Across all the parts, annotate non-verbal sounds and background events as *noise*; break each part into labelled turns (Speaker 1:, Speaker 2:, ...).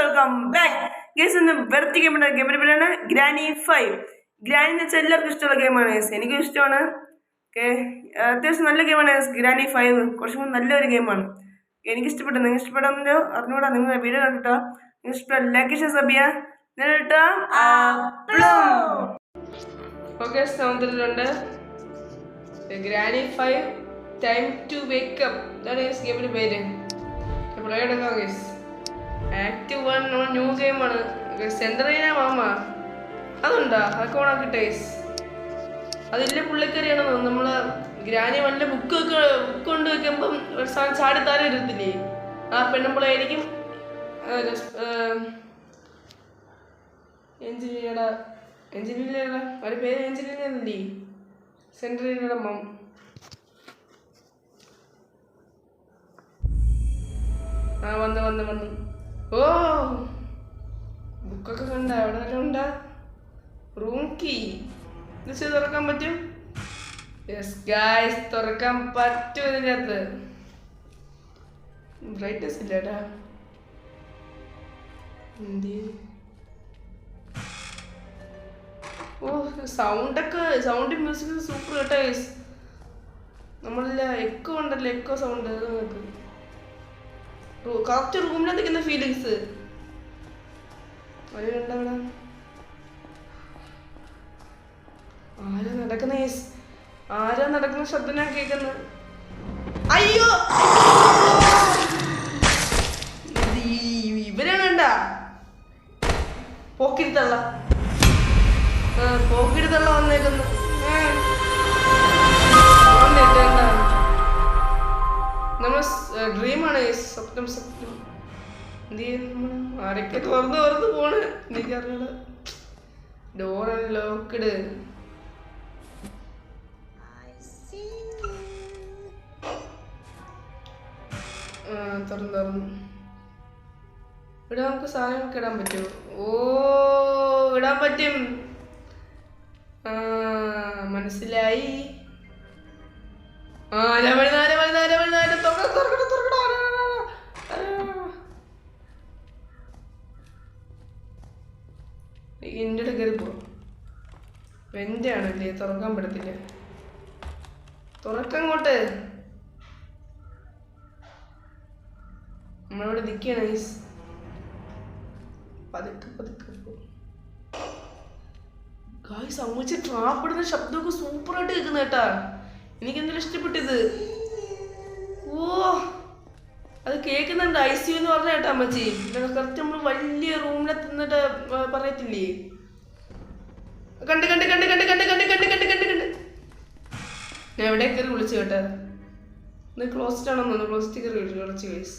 Speaker 1: Welcome back guys ഇന്ന് വെറുതെ game ഗെയിമിന്റെ പേരാണ് ഗ്രാനി ഫൈവ് ഗ്രാനി എന്ന് വെച്ചാൽ എല്ലാവർക്കും ഇഷ്ടമുള്ള ഗെയിമാണ് ഗേസ് എനിക്കും ഇഷ്ടമാണ്. ഓക്കെ അത്യാവശ്യം നല്ല ഗെയിമാണ് ഗ്രാനി ഫൈവ് കുറച്ചും കൂടി നല്ലൊരു ഗെയിമാണ് എനിക്ക് ഇഷ്ടപ്പെട്ടു. നിങ്ങൾ ഇഷ്ടപ്പെടാമല്ലോ അറിഞ്ഞുകൂടാ. നിങ്ങൾ വീഡിയോ കണ്ടിട്ടോ നിങ്ങൾ ഇഷ്ടപ്പെട്ട ലൈക്ക് ഷെയർ സബ് ചെയ്യാം. എന്നിട്ട് okay സൗന്ദര്യമുണ്ട് granny five time to wake up ഇതാണ് ഗേസ് ഗെയിമിന്റെ പേര്. പ്ലേ എടുക്കാം ഗേസ് ആക്റ്റീവ് വൺ നമ്മൾ ന്യൂ ഗെയിമാണ് സെന്ററിനെ മാമ അതുണ്ടാ അതൊക്കെ ഓണാക്കി ടേസ് അതില്ല പുള്ളിക്കറിയാണ് നമ്മൾ ഗ്രാനി വല്ല ബുക്ക് ഒക്കെ ബുക്ക് കൊണ്ട് വെക്കുമ്പം ഒരു സാധനം ചാടി താരം ഇരുത്തില്ലേ ആ പെണ്ണുമ്പോഴായിരിക്കും എഞ്ചിനീയറുടെ എഞ്ചിനീയറുടെ ഒരു പേര് അല്ലേ? മാം മം ആ വന്ന് വന്ന് വന്ന്. ഓ ബുക്കൊക്കെ കണ്ട എവിടെ നല്ല ഉണ്ടാ? റൂം കീ ഇത് തുറക്കാൻ പറ്റും? യെസ് ഗായ്സ് തുറക്കാൻ പറ്റും ഇതിന്റെ അകത്ത് ബ്രൈറ്റ്നസ് ഇല്ലടാ എന്ത്? ഓ സൗണ്ടൊക്കെ സൗണ്ട് മ്യൂസിക് സൂപ്പർ കേട്ടോ നമ്മളില്ല എക്കോ ഉണ്ടല്ലോ എക്കോ സൗണ്ട് നോക്ക് കറക്റ്റ് നിൽക്കുന്ന ഫീലിങ്സ് ആരാ നടക്കുന്ന ആരാ നടക്കുന്ന ശബ്ദം ഞാൻ കേൾക്കുന്നത് അയ്യോ! സ്വപ്നം സ്വപ്നം. എന്ത് ചെയ്യുന്നു? ആരൊക്കെ തുറന്ന് തുറന്ന് പോണ് എനിക്കറിഞ്ഞൂട ഡോർ ലോക്ക്ഡ് തുറന്ന് തുറന്നു. ഇവിടെ നമുക്ക് സാധനങ്ങൾക്ക് ഇടാൻ പറ്റുമോ? ഓ ഇടാൻ പറ്റും. ആ മനസ്സിലായി. ആ മണിനാര തുറക്കണം തുറക്കണം തുറക്കണം. അടുത്ത് കയറി പോ എന്റെ ആണല്ലേ തുറക്കാൻ പറ്റത്തില്ല? തുറക്കങ്ങോട്ട് നമ്മളിവിടെ നിൽക്കുകയാണ് ഗൈസ് പതുക്കെ പതുക്കെ ഗായ്സ് ട്രാപ്പിടുന്ന ശബ്ദമൊക്കെ സൂപ്പറായിട്ട് കേൾക്കുന്ന കേട്ടാ. എനിക്ക് ഇഷ്ടപ്പെട്ടിത് ഇഷ്ടപ്പെട്ടത്? ഓ. അത് കേൾക്കുന്നുണ്ട് ഐ സി യു എന്ന് പറഞ്ഞ കേട്ടാ അമ്മച്ചി. കറക്റ്റ് നമ്മൾ വലിയ റൂമിലെത്തുന്നിട്ട് പറയത്തില്ലേ? കണ്ട് കണ്ട് കണ്ട് കണ്ട് കണ്ട് കണ്ട് കണ്ട് കണ്ട് കണ്ട് കണ്ട്. ഞാൻ എവിടെ കയറി വിളിച്ചു കേട്ടാ. ഇന്ന് ക്ലോസ്ഡ് ആണെന്ന് തോന്നുന്നു. ക്ലോസ്ഡ് കയറി വിളിച്ചു കേസ്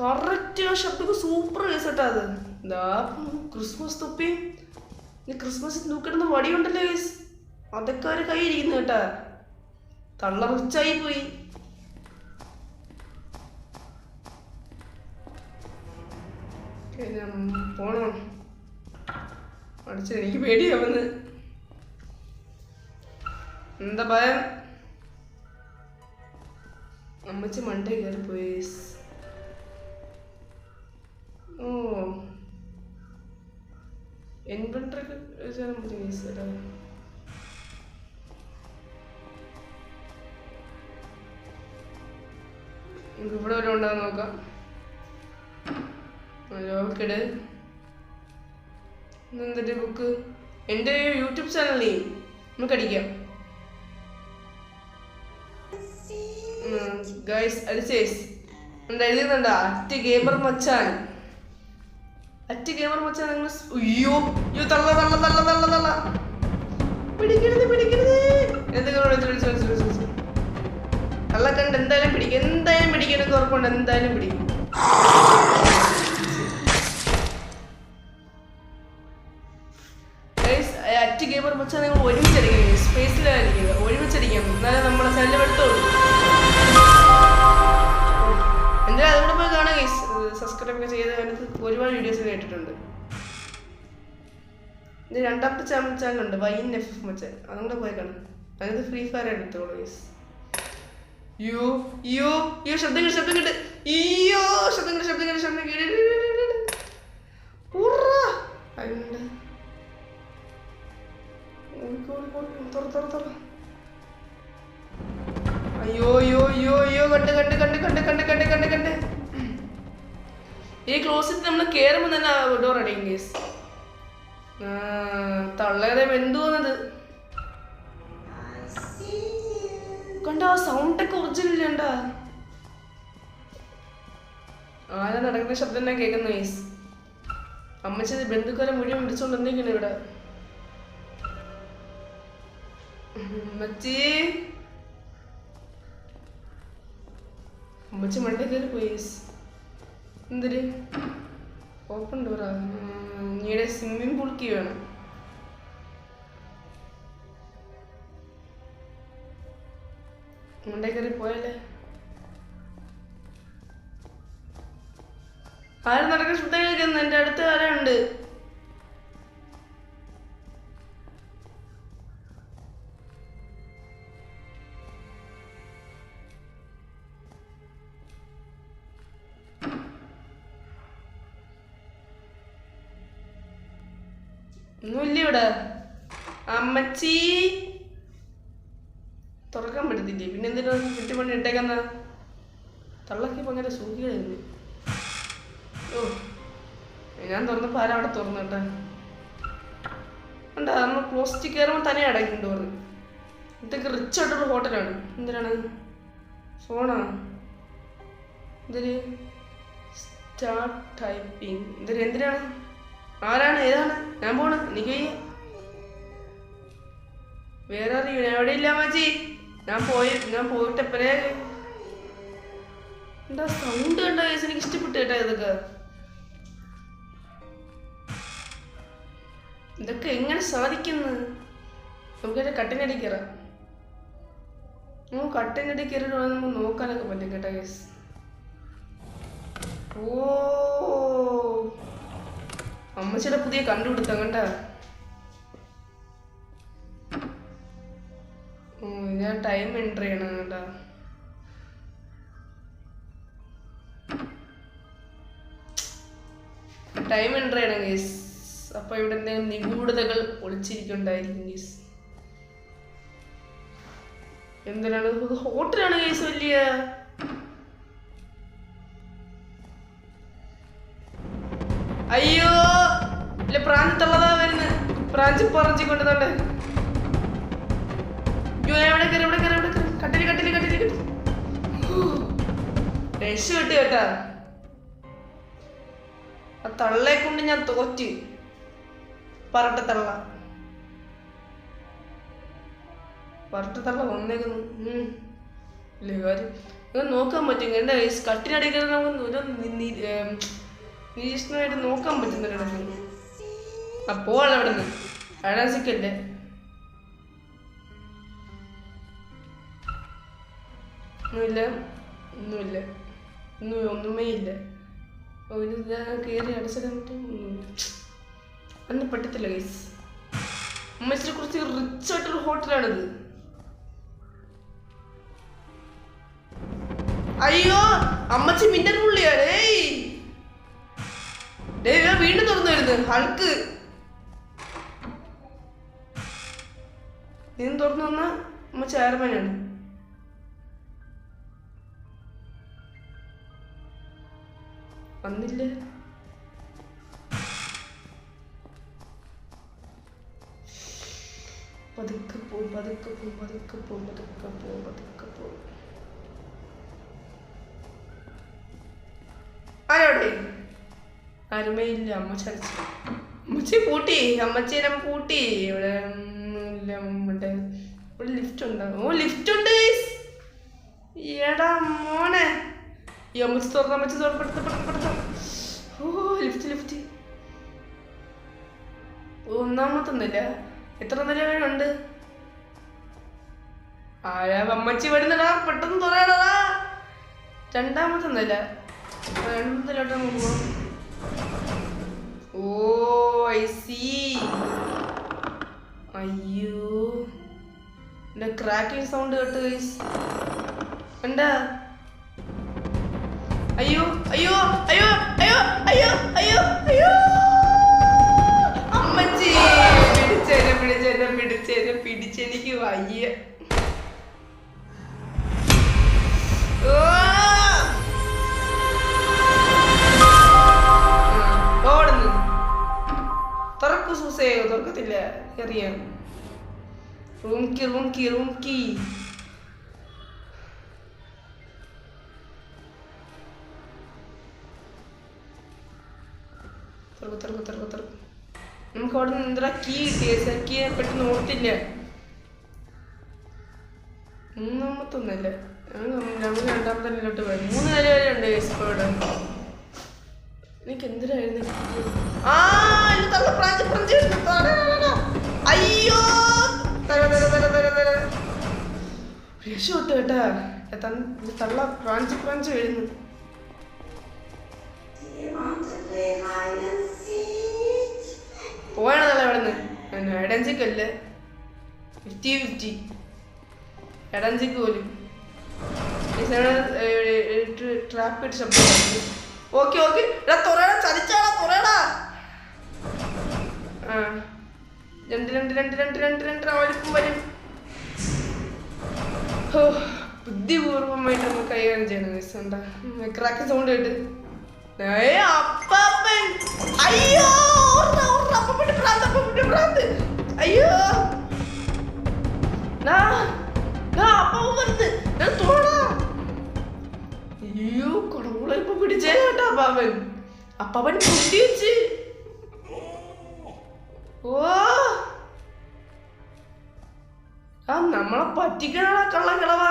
Speaker 1: കറക്റ്റ് ആ ശബ്ദമൊക്കെ സൂപ്പർ കേസ് കേട്ടാ അത്. എന്താ ക്രിസ്മസ് തൊപ്പി. നീ ക്രിസ്മസ് നോക്കിടുന്ന വടിയുണ്ടല്ലോ കേസ് അതൊക്കെ ഒരു കൈ ഇരിക്കുന്നു കേട്ടാ. തള്ളറിച്ചായി പോയി. പോണം. അടിച്ച എനിക്ക് പേടിയാവുന്ന എന്താ ഭയം അമ്മച്ചി മണ്ടേ കയറി പോയി. ഓ. ഇൻവെർട്ടറൊക്കെ അല്ലേ? നമുക്ക് ഇവിടെ വരെ ഉണ്ടാകാൻ നോക്കാം. ലോക്കിട് എന്തിന്റെ ബുക്ക് എന്റെ യൂട്യൂബ് ചാനലിൽ നമുക്ക് അടിക്കാം. ഗൈസ് അടിച്ചേസ് എന്താ എഴുതുന്നുണ്ടോ at gamer Machan. At gamer Machan നിങ്ങൾ അയ്യോ അയ്യോ തള്ള തള്ള തള്ള തള്ള തള്ള പിടിക്കരുത് പിടിക്കരുത്. എന്തെങ്കിലും വിളിച്ചു വിളിച്ചു വിളിച്ചു വിളിച്ചു വിളിച്ചു തള്ള കണ്ട് എന്തായാലും പിടിക്കും. എന്തായാലും പിടിക്കണം ഉറപ്പുണ്ട്. എന്തായാലും പിടിക്കും. വെച്ചാൽ നിങ്ങൾ ഒരുമിച്ചടിക്കും സ്പേസിലായിരിക്കും ഒരുമിച്ചടിക്കാം എന്നാലും നമ്മളെ സെല്ല് എടുത്തോളൂ എന്തായാലും അതുകൊണ്ട് പോയി കാണാം സബ്സ്ക്രൈബ് ഒക്കെ ചെയ്ത് അതിനകത്ത് ഒരുപാട് വീഡിയോസ് കേട്ടിട്ടുണ്ട് ഇത് രണ്ടാമത്തെ ചാനൽ ചാനലുണ്ട് വൈൻ എഫ് എഫ് മച്ചാൻ. അതുകൊണ്ട് പോയി കാണാം. അതിനകത്ത് ഫ്രീ ഫയർ എടുത്തോളൂ ഗൈസ് യോ യോ യോ ശബ്ദം കേട്ട് ശബ്ദം കേട്ട് അയ്യോ ശബ്ദം കേട്ട് ശബ്ദം കേട്ട് ശബ്ദം കേട്ട് ഉറ! അതുണ്ട് അയ്യോ അയ്യോ അയ്യോ ഈ നമ്മൾ കയറുമ്പോൾ തന്നെ ഡോർ അടയും കേസ് തള്ളേറെ വെന്തു വന്നത് സൗണ്ട് ഒക്കെ ഒറിജിനൽ ആരാ നടക്കുന്ന ശബ്ദം ഞാൻ കേൾക്കുന്നു കേസ് അമ്മച്ചത് ബന്ധുക്കാരെ മുഴുവൻ വിളിച്ചോണ്ടെന്നേക്കണേ ഇവിടെ. അമ്മച്ചി ഉമ്മച്ചി മണ്ടേ കയറി പോയി എന്തൊരു? ഓപ്പൺ ഡോറാ നീടെ സ്വിമ്മിംഗ് പൂൾ കീ വേണം. മണ്ടേ കയറി പോയല്ലേ? ആരും നടക്കുന്ന ശ്രദ്ധ കേൾക്കുന്നു എന്റെ അടുത്ത് ആരുണ്ട് ഒന്നുമില്ല ഇവിടെ അമ്മച്ചി. തുറക്കാൻ പറ്റത്തില്ലേ? പിന്നെ എന്തിനാ ചുറ്റുപണി ഇട്ടേക്കുന്ന? തള്ളക്കി ഭയങ്കര സൂഹികളായിരുന്നു ഓ ഞാൻ തുറന്നപ്പോൾ ആരാ അവിടെ തുറന്നു കേട്ടെ? ഉണ്ടാ നമ്മൾ പ്ലോസ്റ്റിക് കയറുമ്പോൾ തന്നെ അടയ്ക്കും ഡോറ് ഇതൊക്കെ റിച്ച് ആയിട്ടുള്ള ഹോട്ടലാണ് എന്തിനാണ് ഫോണാ എന്തൊരു സ്റ്റാർട്ട് ടൈപ്പിംഗ് എന്തൊരു എന്തിനാണ്? ആരാണ്? ഏതാണ്? ഞാൻ പോണ്. എനിക്ക് വേറെ അറിയൂ ഞാൻ എവിടെ ഇല്ല മാച്ചി ഞാൻ പോയി. ഞാൻ പോയിട്ട് എപ്പോഴേ എന്താ സൗണ്ട് കണ്ട കേസ് എനിക്ക് ഇഷ്ടപ്പെട്ടു കേട്ടോ ഇതൊക്കെ. ഇതൊക്കെ എങ്ങനെ സാധിക്കുന്നു? നമുക്ക് കട്ടിനടി കയറാം നമുക്ക് നമുക്ക് നോക്കാനൊക്കെ പറ്റും കേട്ടോ കേസ് ഓ. അമ്മച്ചിയുടെ പുതിയ കണ്ടുപിടുത്തം കണ്ട? ഞാൻ ടൈം എൻട്രി ചെയ്യണം കേട്ടാ ടൈം എൻട്രി ചെയ്യണം ഗീസ് അപ്പൊ ഇവിടെ എന്തെങ്കിലും നിഗൂഢതകൾ ഒളിച്ചിരിക്കുന്നുണ്ടായിരിക്കും ഗീസ് എന്തിനാണ്? ഹോട്ടലാണ് കേസ് വലിയ. അയ്യോ! ഇല്ല പ്രാഞ്ച് വരുന്നത് പ്രാഞ്ച് പറഞ്ചി കൊണ്ടുതണ്ട് എവിടെ കയറി എവിടെ കയറി എവിടെ കയറി. കട്ടിൽ കട്ടിൽ കട്ടിൽ കട്ടിൽ. രക്ഷ കിട്ടി ആ കൊണ്ട് ഞാൻ തോറ്റ്. പറട്ട തള്ള. പറട്ട തള്ള വന്നേക്കുന്നു. നോക്കാൻ പറ്റും എന്താ കട്ടിനടിക്കാൻ നമുക്ക് ഒരു നിരീക്ഷണമായിട്ട് നോക്കാൻ പറ്റുന്നുണ്ട് അപ്പോ അവിടെ നിന്ന് അഴാസിക്കല്ലേ ഒന്നുമില്ല ഒന്നുമില്ല. ഒന്നും ഒന്നുമേ ഇല്ല. ഒരു കയറി അടച്ചിടാൻ പറ്റും അന്ന് പറ്റത്തില്ല ഗൈസ് അമ്മച്ചിനെ കുറിച്ച് റിച്ച് ആയിട്ടൊരു ഹോട്ടലാണിത് അയ്യോ അമ്മച്ചി മിന്നൽ പുള്ളിയാണ്. വീണ്ടും തുറന്നു വരുന്നത് ഹൾക്ക്. നീ തുറന്നു വന്ന അമ്മ ചെയർമാനാണ് വന്നില്ല? പതുക്കെ പോ പതുക്കെ പോ പതുക്കെ പോ പതുക്കെ പോ പതുക്കെ പോ. ആരോടെ? ആരുമേ ഇല്ല അമ്മ ചരച്ചു അമ്മച്ചി പൂട്ടി അമ്മച്ചീനെ പൂട്ടി ഇവിടെ. മറ്റേ ഇവിടെ ലിഫ്റ്റ് ഉണ്ടാകും ഓ ലിഫ്റ്റ് ഉണ്ട്. എടാ മോനെ. ഈ അമ്മച്ചി തുറന്ന് അമ്മച്ചി തുറന്ന് പെടുത്ത പെടുത്ത പെടുത്ത. ഓ ലിഫ്റ്റ് ലിഫ്റ്റ് ഒന്നാമത്തെ നില. എത്ര നിലകളുണ്ട് ആരാ അമ്മച്ചി വരുന്നടാ പെട്ടെന്ന് തുറയണടാ രണ്ടാമത്തെ നില. രണ്ടാമത്തെ നിലോട്ട് നമുക്ക് പോകാം ക്രാക്കിംഗ് സൗണ്ട് കേട്ട് ഗൈസ് എന്താ അയ്യോ അയ്യോ അയ്യോ അയ്യോ അയ്യോ അയ്യോ അയ്യോ! അമ്മച്ചി! പിടിച്ചേനെ പിടിച്ചേനെ പിടിച്ചേനെ പിടിച്ചെനിക്ക് വയ്യ. ഓടുന്നു. തുറക്കു സൂസയോ തുറക്കത്തില്ല എറിയാണ് rumki rumki. കീ തുറക്ക് തുറക്ക് തുറക്ക് തുറക്ക്. നമുക്ക് അവിടെ നിന്ന് എന്താ കീ കിട്ടിയ? കീയെ പെട്ടെന്ന് ഓർത്തില്ല മൂന്നാമത്തൊന്നല്ലേ നമ്മൾ രണ്ടാമത്തെ നിലോട്ട് പോയി. മൂന്ന് നില വരെ ഉണ്ട് എനിക്ക് എന്തിനായിരുന്നു ആ! രക്ഷപ്പെട്ടു കേട്ടാ തള്ള ക്രാഞ്ച് ക്രാഞ്ച് വരുന്നു പോവാണെന്നല്ല അവിടെ നിന്ന് എടഞ്ചിക്കല്ലേ ഫിഫ്റ്റി ഫിഫ്റ്റി എടഞ്ചിക്ക് പോലും. ട്രാപ്പ് ഇട്ട് ശബ്ദം ഓക്കെ ഓക്കെ എടാ തുറയടാ ചതിച്ചാടാ തുറയടാ. ആ. രണ്ട് രണ്ട് രണ്ട് രണ്ട് രണ്ട് രണ്ട് വലിപ്പം വരും. ബുദ്ധിപൂർവമായിട്ട് നമ്മൾ കൈകാര്യം ചെയ്യണം മിസ് എന്താ? ക്രാക്ക് സൗണ്ട് കേട്ട്. അപ്പാപ്പൻ. അയ്യോ അയ്യോ. ഓ നമ്മളെ പറ്റിക്കണ കള്ള കിളവാ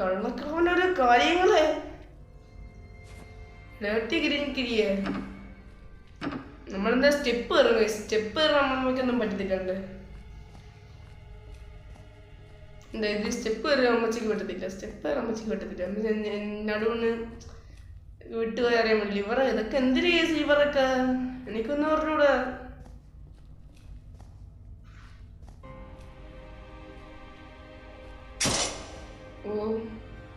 Speaker 1: കള്ളക്കിളവന്റെ ഓരോ കാര്യങ്ങൾ. കിരിയെ. നമ്മളെന്താ സ്റ്റെപ്പ് കയറുക സ്റ്റെപ്പ് കയറാൻ അമ്മമ്മയ്ക്കൊന്നും പറ്റത്തില്ലണ്ട്. എന്താ ഇത്? സ്റ്റെപ്പ് കയറാൻ അമ്മച്ചിക്ക് പറ്റത്തില്ല. സ്റ്റെപ്പ് കയറാൻ അമ്മച്ചിക്ക് പറ്റത്തില്ല. നടുവിന് പറ്റില്ല ലിവർ ഇതൊക്കെ എന്തിനു കേസ് ലിവറൊക്കെ എനിക്കൊന്നും പറഞ്ഞൂടെ ഓ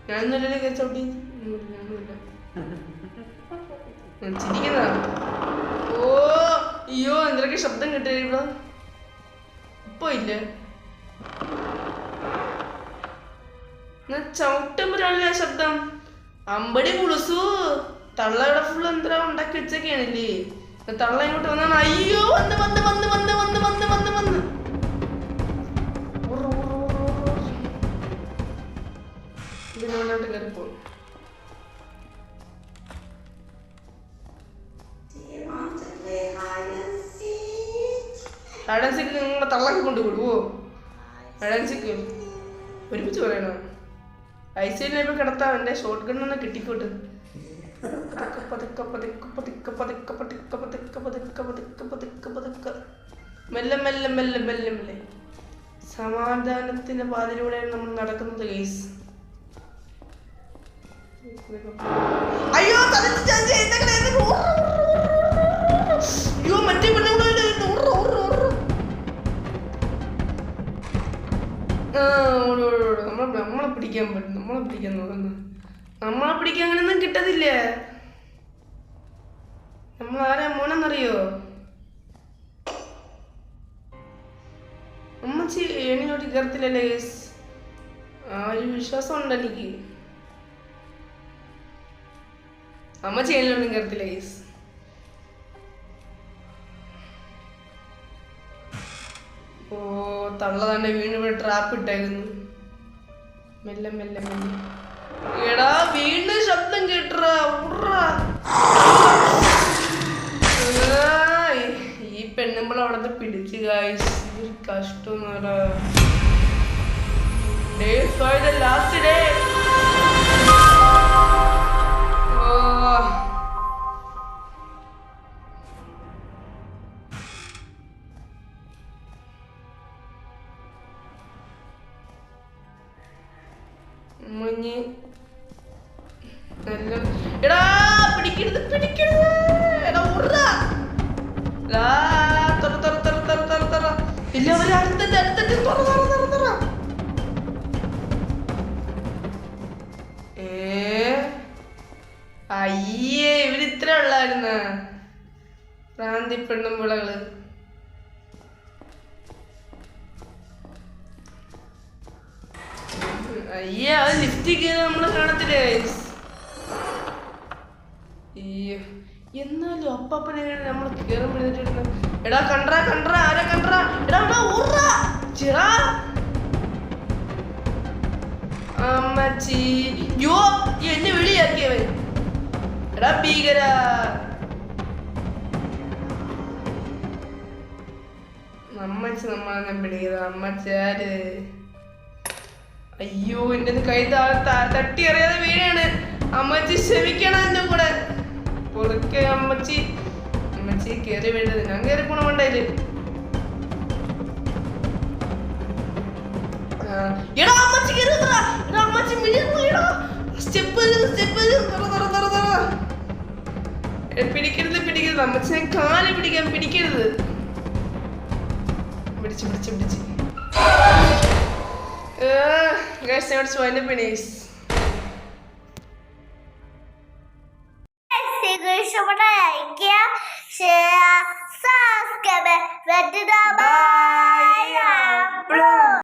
Speaker 1: ഞാൻ ഒന്നുമില്ല, ഞാനൊന്നുമില്ല *laughs* ചിരിക്കുന്നതാ. ഓ അയ്യോ എന്തൊക്കെ ശബ്ദം കിട്ടിയ ഇവിടെ? ഇപ്പൊ ഇല്ലേ. ചവിട്ടുമ്പോഴാണല്ലേ ശബ്ദം? അമ്പടി പുളിസു തള്ളയുടെ ഫുൾ എന്താ ഉണ്ടാക്കി വെച്ചൊക്കെയാണില്ലേ തള്ള ഇങ്ങോട്ട് വന്നാണ്. അയ്യോ വന്ന് വന്ന് വന്ന് വന്ന് വന്ന് വന്ന് വന്ന് വന്ന്. ഇതിനോട്ട് കയറിപ്പോ ഹൈഡൻസിക്ക് നിങ്ങളെ തള്ളക്കി കൊണ്ടുപോടുവോ ഹൈഡൻസിക്ക് ഒരുമിച്ച് പറയണോ? ഐസിയിൽ ഇപ്പൊ കിടത്താം എന്റെ ഷോർട്ട് ഗണ്ണൊന്ന് കിട്ടിക്കോട്ട് പതുക്കെ പതുക്കെ മെല്ലെ മെല്ലെ മെല്ലെ മെല്ലെ മെല്ലെ സമാധാനത്തിന്റെ പാതിലൂടെയാണ് നമ്മൾ നടക്കുന്നത് ഗൈസ് അയ്യോ. അയ്യോ മറ്റേ നമ്മളെ നമ്മളെ പിടിക്കാൻ പറ്റും. നമ്മളെ പിടിക്കാൻ നോക്കുന്നു നമ്മളെ പിടിക്കാൻ അങ്ങനെയൊന്നും കിട്ടത്തില്ല? നമ്മൾ ആരാ മോനെന്നറിയോ? അമ്മച്ചി എണ്ണിലോട്ട് കയറത്തില്ലല്ലേ ഗേസ് ആ ഒരു വിശ്വാസം ഉണ്ട് എനിക്ക്. അമ്മച്ചി എണ്ണിലോട്ടും കയറത്തില്ല ഗേസ് ഓ തള്ള തന്നെ വീണ് ഇവിടെ ട്രാപ്പ് ഇട്ടേക്കുന്നു. മെല്ലെ മെല്ലെ മെല്ലെ. എടാ വീണ്ടും ശബ്ദം കേട്ടറാ ഈ പെണ്ണുമ്പോൾ അവിടുത്തെ പിടിച്ച് കായ്സ് കഷ്ടം ലാസ്റ്റ് ഡേ ഓ. ഇല്ല അവർ അടുത്തിട്ട് അടുത്തിട്ട് തുറ തുറ തുറ തുറ അയ്യേ ഇവർ ഇത്ര ഉള്ളായിരുന്ന. പ്രാന്തി പെണ്ണും പിളകൾ അയ്യേ അത് ലിഫ്റ്റിൽ കയറി നമ്മൾ കാണത്തില്ലേ? അയ്യോ എന്നാലും അപ്പാപ്പനെ നമ്മൾ കേറുമ്പോഴത്തേക്ക് എടാ കണ്ട്രാ കണ്ട്രാ ആരെ കണ്ട്രാ എടാ എടാ ഓർറാ ചിറാ. അമ്മച്ചി യോ എന്നെ വിളിയാക്കിയവൻ. എടാ ഭീകര. അമ്മച്ചി നമ്മളെ വിളിയത് അമ്മച്ചാര് അയ്യോ എന്റെ കൈ തട്ടി അറിയാതെ വീഴാണ് അമ്മച്ചി ക്ഷമിക്കണം എന്റെ കൂടെ. പൊറുക്കെ അമ്മച്ചി. അമ്മച്ചി കേറി വീഴത് ഞാൻ കേറി പോണമുണ്ടായിൽ എടാ അമ്മച്ചി കേറി വന്നെടാ. എടാ അമ്മച്ചി വീഴുന്നുടാ. Step step. തൊറ, തൊറ, തൊറ, തൊറ. പിടിക്കരുത് പിടിക്കരുത് ഞാൻ കാൽ പിടിക്കാൻ പിടിക്കരുത് പിടിച്ച് പിടിച്ച് പിടിച്ച് ഗൈസ് ഞാൻ സ്വയം പിണീസ്